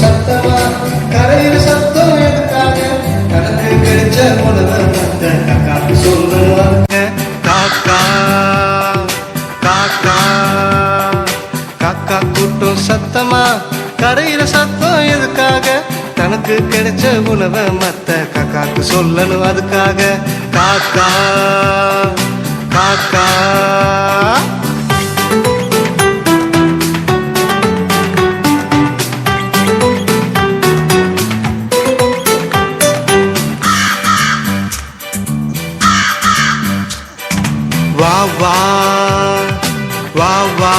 சத்தமா கரையில் சத்தம் எடுத்தாங்க. கணக்கு கிடைச்ச முதல்வர் வந்த காக்கா சொல்லுவாங்க காக்கா காக்கா காக்கா கூட்டம் சத்தமா கரையில சத்தம் எதுக்காக? தனக்கு கிடைச்ச உணவை மத்த காக்காக்கு சொல்லணும் அதுக்காக. காக்கா வா வா வா வா.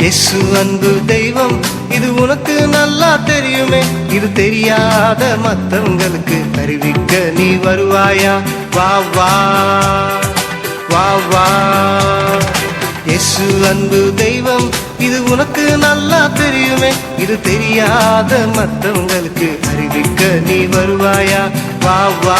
வா அன்பு தெய்வம் இது உனக்கு நல்லா தெரியுமே. இது தெரியாத மத்தவங்களுக்கு அறிவிக்க நீ வருவாயா? வா வா வா வா. இயேசு அன்பு தெய்வம் இது உனக்கு நல்லா தெரியுமே. இது தெரியாத மற்றவங்களுக்கு அறிவிக்க நீ வருவாயா? வா வா.